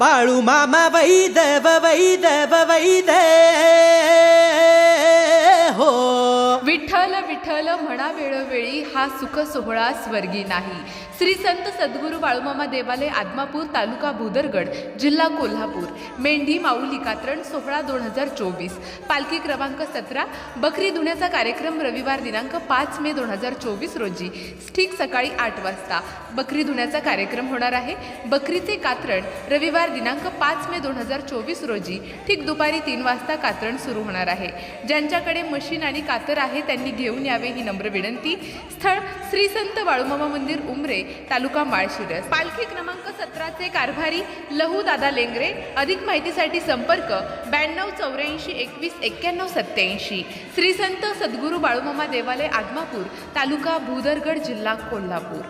பாழு மாமா வைதவ வைதவ வைதே विठ्ठल विठ्ठल म्हणा वेळोवेळी हा सुख सोहळा स्वर्गी नाही. श्री संत सद्गुरू बाळूमामा देवालय आदमापूर तालुका भुदरगड जिल्हा कोल्हापूर. मेंढी माऊली कात्रण सोहळा दोन हजार चोवीस. पालखी क्रमांक सतरा बकरी धुण्याचा कार्यक्रम रविवार दिनांक पाच मे दोन हजार चोवीस रोजी ठीक सकाळी आठ वाजता. बकरी धुण्याचा कार्यक्रम होणार आहे. बकरीचे कात्रण रविवार दिनांक पाच मे दोन हजार चोवीस रोजी ठीक दुपारी तीन वाजता कात्रण सुरू होणार आहे. ज्यांच्याकडे मशीन आणि कातर आहे त्यांनी घेऊन यावे ही नम्र विनंती. स्थळ श्री संत बाळूमामा मंदिर उमरे तालुका माळशिरस. पालखी क्रमांक सतराचे कारभारी लहू दादा लेंगरे. अधिक माहितीसाठी संपर्क ब्याण्णव चौऱ्याऐंशी एकवीस एक्क्याण्णव सत्याऐंशी श्री संत सद्गुरू बाळूमामा देवालय आदमापूर तालुका भूदरगड जिल्हा कोल्हापूर.